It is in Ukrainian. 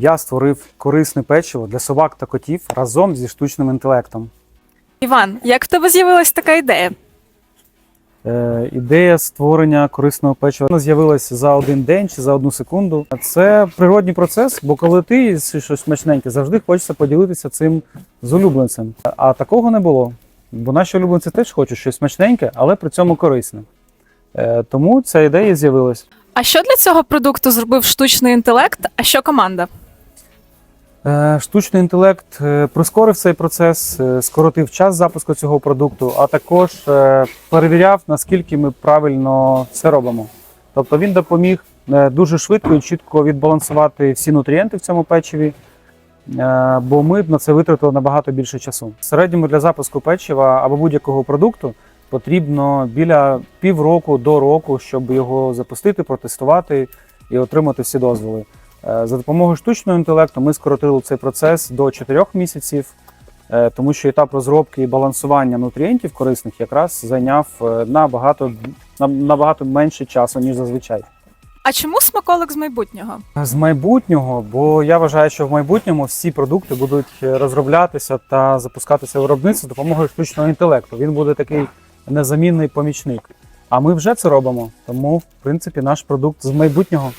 Я створив корисне печиво для собак та котів разом зі штучним інтелектом. Іван, як в тебе з'явилась така ідея? Е, ідея створення корисного печива вона з'явилася за один день чи за одну секунду. Це природній процес, бо коли ти їси щось смачненьке, завжди хочеться поділитися цим з улюбленцем. А такого не було. Бо наші улюбленці теж хочуть щось смачненьке, але при цьому корисне. Е, тому ця ідея з'явилась. А що для цього продукту зробив штучний інтелект, а що команда? Е, Штучний інтелект е, прискорив цей процес, е, скоротив час запуску цього продукту, а також перевіряв, наскільки ми правильно все робимо. Тобто він допоміг дуже швидко і чітко відбалансувати всі нутрієнти в цьому печиві, бо ми на це витратили набагато більше часу. В середньому для запуску печива або будь-якого продукту потрібно біля півроку до року, щоб його запустити, протестувати і отримати всі дозволи. Е, За допомогою штучного інтелекту ми скоротили цей процес до 4 місяців, е, тому що етап розробки і балансування нутрієнтів корисних якраз зайняв е, набагато, на- набагато менше часу, ніж зазвичай. А чому смаколик з майбутнього? З майбутнього, бо я вважаю, що в майбутньому всі продукти будуть розроблятися та запускатися в виробництво з допомогою штучного інтелекту. Він буде такий незамінний помічник. А ми вже це робимо. Тому, в принципі, наш продукт з майбутнього.